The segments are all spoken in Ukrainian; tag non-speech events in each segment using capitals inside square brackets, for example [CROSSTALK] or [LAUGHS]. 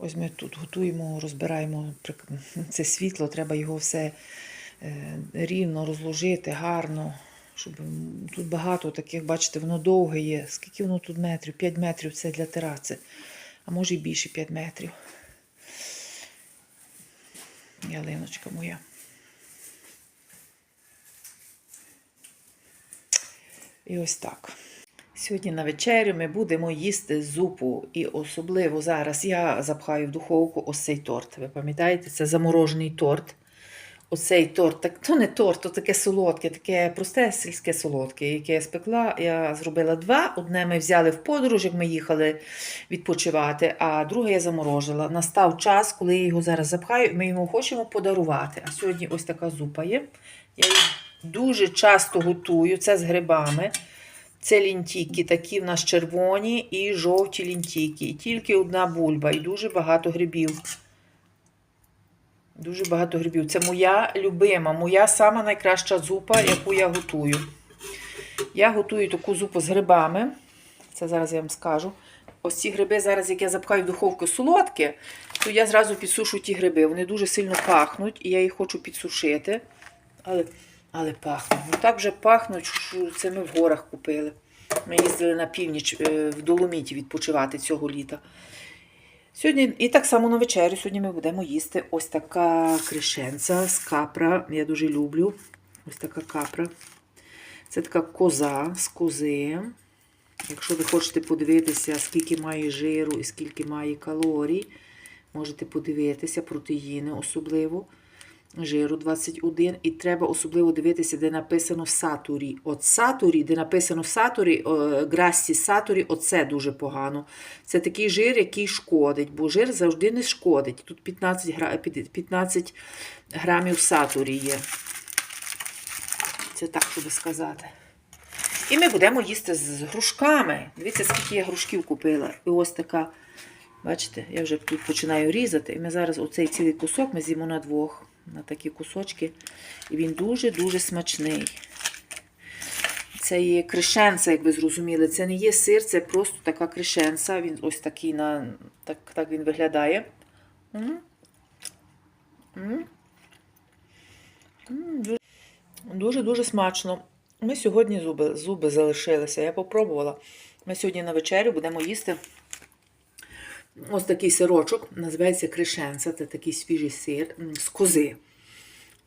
Ось ми тут готуємо, розбираємо це світло, треба його все е, рівно розложити, гарно. Щоб тут багато таких, бачите, воно довге є. Скільки воно тут метрів? 5 метрів це для тераци. А може і більше 5 метрів. Ялиночка моя. І ось так. Сьогодні на вечерю ми будемо їсти зупу. І особливо зараз я запхаю в духовку ось цей торт. Ви пам'ятаєте, це заморожений торт. Оцей торт, так, то не торт, то таке солодке, таке просте сільське солодке, яке я спекла. Я зробила два. Одне ми взяли в подорож, як ми їхали відпочивати, а друге я заморожила. Настав час, коли я його зараз запхаю, ми його хочемо подарувати. А сьогодні ось така зупа є. Я її дуже часто готую. Це з грибами. Це лінтіки, такі в нас червоні і жовті лінтіки. І тільки одна бульба, і дуже багато грибів. Дуже багато грибів. Це моя любима, моя сама найкраща зупа, яку я готую. Я готую таку зупу з грибами. Це зараз я вам скажу. Ось ці гриби зараз, як я запхаю в духовку солодкі, то я зразу підсушу ті гриби. Вони дуже сильно пахнуть, і я їх хочу підсушити. Але, але пахнуть. Ну так вже пахнуть, що це ми в горах купили. Ми їздили на північ е, в Доломіті відпочивати цього літа. Сьогодні, і так само на вечерю, сьогодні ми будемо їсти ось така кришенця з капра. Я дуже люблю. Ось така капра. Це така коза з кози. Якщо ви хочете подивитися, скільки має жиру і скільки має калорій, можете подивитися, протеїни особливо. Жиру 21. І треба особливо дивитися, де написано сатурі. От сатурі, де написано сатурі, грасі сатурі, оце дуже погано. Це такий жир, який шкодить, бо жир завжди не шкодить. Тут 15, гра... 15 грамів сатурі є. Це так, щоб сказати. І ми будемо їсти з грушками. Дивіться, скільки я грушків купила. І ось така, бачите, я вже тут починаю різати. І ми зараз оцей цілий кусок ми з'їмо на двох, на такі кусочки. І він дуже-дуже смачний. Це є кришенца, як ви зрозуміли. Це не є сир, це просто така кришенца. Він ось такий на. Так, так він виглядає. М. М. М, дуже- Дуже-дуже смачно. Ми сьогодні зуби, зуби залишилися. Я попробувала. Ми сьогодні на вечерю будемо їсти ось такий сирочок, називається кришенца. Це такий свіжий сир з кози.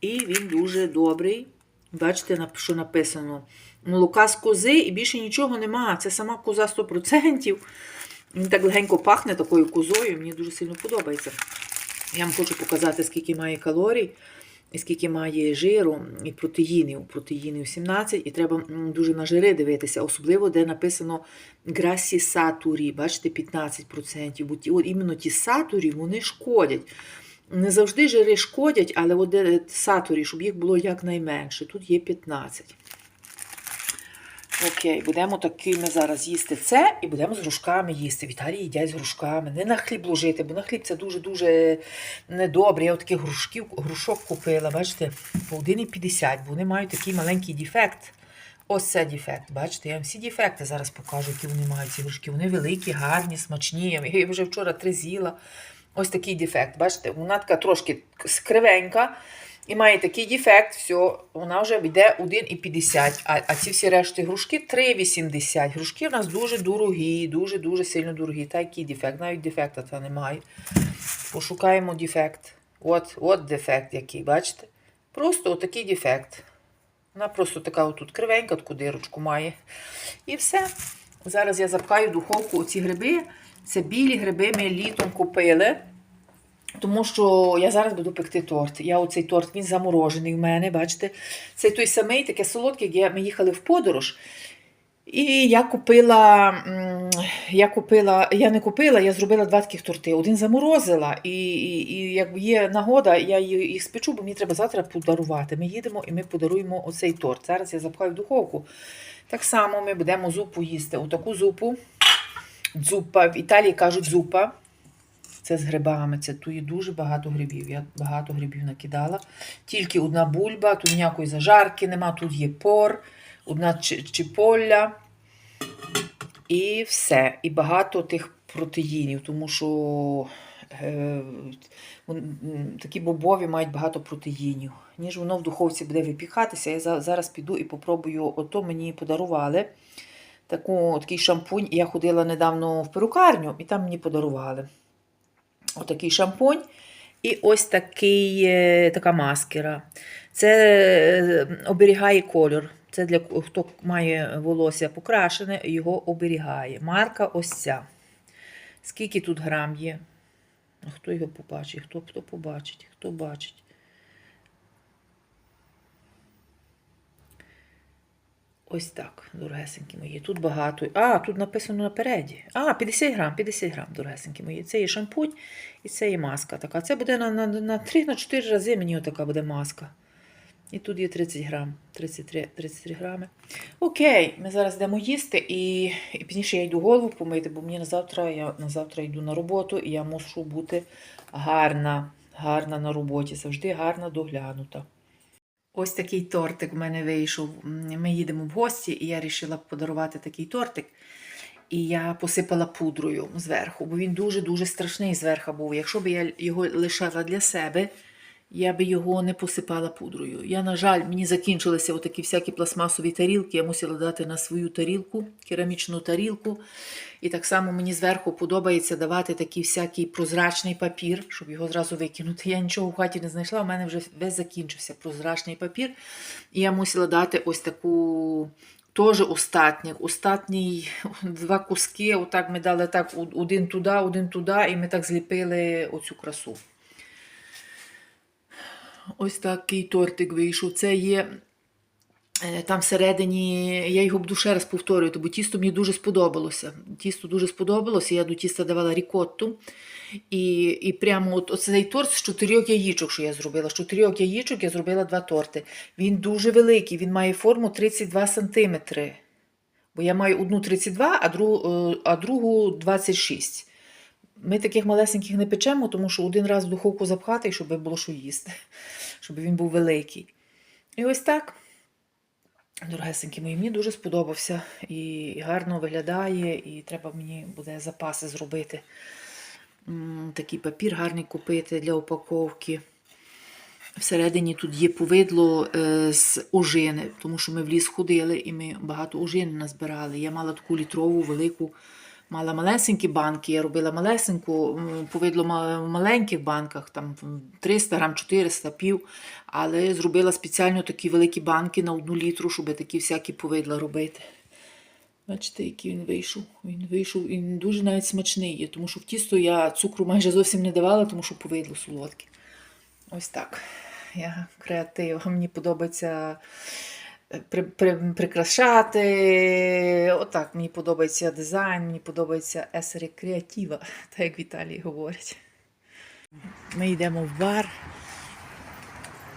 І він дуже добрий. Бачите, що написано? Молока з кози і більше нічого нема. Це сама коза 100%. Він так легенько пахне такою козою. Мені дуже сильно подобається. Я вам хочу показати, скільки має калорій, скільки має жиру і протеїнів. Протеїнів 17, і треба дуже на жири дивитися, особливо де написано грасі сатурі, бачите, 15%. Бо ті, от іменно ті сатурі вони шкодять. Не завжди жири шкодять, але от де сатурі, щоб їх було якнайменше. Тут є 15. Окей, будемо такими зараз їсти це і будемо з грушками їсти. В Італії їдять з грушками. Не на хліб ложити, бо на хліб це дуже-дуже недобре. Я таких грушків, грушок купила, бачите, по 1,50, бо вони мають такий маленький дефект. Ось це дефект. Бачите, я вам всі дефекти зараз покажу, які вони мають ці грушки. Вони великі, гарні, смачні. Я вже вчора три з'їла. Ось такий дефект. Бачите, вона така трошки кривенька. І має такий дефект, все, вона вже йде 1,50. А, а ці всі решти грушки 3,80. Грушки у нас дуже дорогі, дуже-дуже сильно дорогі. Та який дефект, навіть дефекта та немає. Пошукаємо дефект. От, от дефект який, бачите? Просто отакий дефект. Вона просто така отут кривенька, таку дирочку має. І все. Зараз я запкаю в духовку оці гриби. Це білі гриби ми літом купили. Тому що я зараз буду пекти торт. Я оцей торт, він заморожений в мене, бачите? Це той самий, таке солодке, як ми їхали в подорож. І я купила, я купила, я не купила, я зробила два таких торти. Один заморозила, і, і, і як є нагода, я їх спечу, бо мені треба завтра подарувати. Ми їдемо і ми подаруємо оцей торт. Зараз я запхаю в духовку. Так само ми будемо зупу їсти. Отаку зупу. Дзупа. В Італії кажуть зупа. Це з грибами. Це тут є дуже багато грибів. Я багато грибів накидала. Тільки одна бульба, тут ніякої зажарки нема, тут є пор, одна чи- І все. І багато тих протеїнів, тому що Е, Такі бобові мають багато протеїнів. Ніж воно в духовці буде випікатися, я зараз піду і попробую. Ото мені подарували таку, такий шампунь. Я ходила недавно в перукарню, і там мені подарували. Отакий шампунь. І ось такий, е, така маскера. Це е, оберігає кольор. Це для хто має волосся покрашене, його оберігає. Марка ось ця. Скільки тут грам є? Хто його побачить? Хто, хто побачить? Хто бачить? Ось так, дорогесенькі мої. Тут багато. А, тут написано напереді. А, 50 грам, 50 грам, дорогесенькі мої. Це є шампунь і це є маска така. Це буде на, на, на 3-4 рази мені отака буде маска. І тут є 30 грам, 33, 33 грами. Окей, ми зараз йдемо їсти і, і пізніше я йду голову помити, бо мені на завтра, я на завтра йду на роботу і я мушу бути гарна, гарна на роботі, завжди гарна, доглянута. Ось такий тортик в мене вийшов. Ми їдемо в гості, і я вирішила подарувати такий тортик. І я посипала пудрою зверху, бо він дуже-дуже страшний зверху був. Якщо б я його лишала для себе, я би його не посипала пудрою. Я, на жаль, мені закінчилися отакі всякі пластмасові тарілки. Я мусила дати на свою тарілку, керамічну тарілку. І так само мені зверху подобається давати такий всякий прозрачний папір, щоб його зразу викинути. Я нічого в хаті не знайшла, у мене вже весь закінчився прозрачний папір. І я мусила дати ось таку. Теж остатній, остатній два куски. Отак ми дали так один туди, один туди, і ми так зліпили оцю красу. Ось такий тортик вийшов. Це є е, там всередині, я його буду ще раз повторювати, бо тісто мені дуже сподобалося. Тісто дуже сподобалося, я до тіста давала рікотту. І, і прямо от, оцей торт з чотирьох яєчок, що я зробила. З чотирьох яєчок я зробила два торти. Він дуже великий, він має форму 32 см. Бо я маю одну 32, а другу, е, а другу 26. Ми таких малесеньких не печемо, тому що один раз в духовку запхати, щоб було що їсти, [LAUGHS] щоб він був великий. І ось так. Дорогесенькі мої, мені дуже сподобався і гарно виглядає, і треба мені буде запаси зробити. Такий папір гарний купити для упаковки. Всередині тут є повидло е, з ожини, тому що ми в ліс ходили і ми багато ожини назбирали. Я мала таку літрову, велику, мала малесенькі банки. Я робила малесеньку, повидло в маленьких банках, там 300 грам, 400, пів. Але зробила спеціально такі великі банки на одну літру, щоб такі всякі повидла робити. Бачите, який він вийшов. Він вийшов, він дуже навіть смачний є, тому що в тісто я цукру майже зовсім не давала, тому що повидло солодке. Ось так. Я креатив. Мені подобається при, при, прикрашати. Отак, мені подобається дизайн, мені подобається есері креатива, [LAUGHS] так як в Італії говорять. Ми йдемо в бар.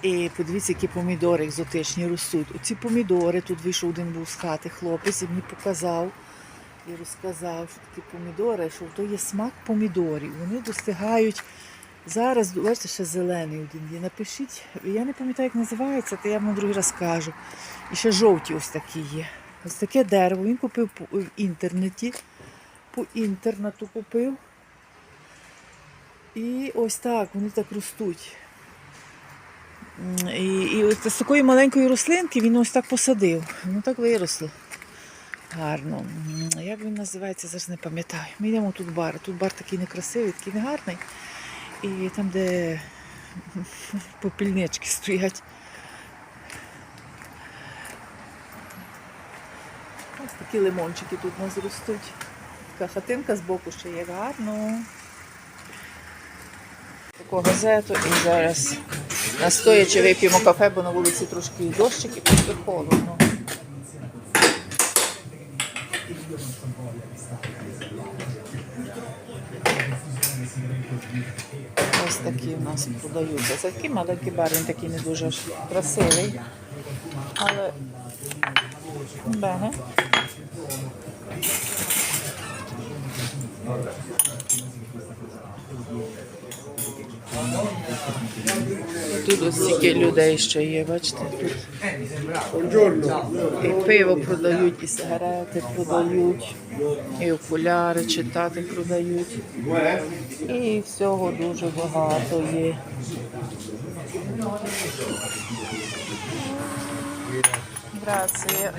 І подивіться, які помідори екзотичні ростуть. Оці помідори, тут вийшов один був з хати хлопець і мені показав і розказав, що такі помідори, що то є смак помідорів. Вони достигають зараз, бачите, ще зелений один є. Напишіть, я не пам'ятаю, як називається, то я вам другий раз кажу. І ще жовті ось такі є. Ось таке дерево. Він купив в інтернеті, по інтернету купив. І ось так, вони так ростуть. І, і от з такої маленької рослинки він ось так посадив. Воно так виросло. Гарно. Як він називається, зараз не пам'ятаю. Ми йдемо тут бар. Тут бар такий некрасивий, такий негарний. І там, де попільнички стоять. Ось такі лимончики тут у нас ростуть. Така хатинка збоку ще є гарно. Таку газету і зараз настоячи вип'ємо кафе, бо на вулиці трошки дощик і трохи холодно. Ось такі у нас продаються. Це такий маленький бар, такий не дуже красивий. Але бене. Тут ось стільки людей ще є, бачите? І пиво продають, і сигарети продають, і окуляри читати продають. І всього дуже багато є. Grazie.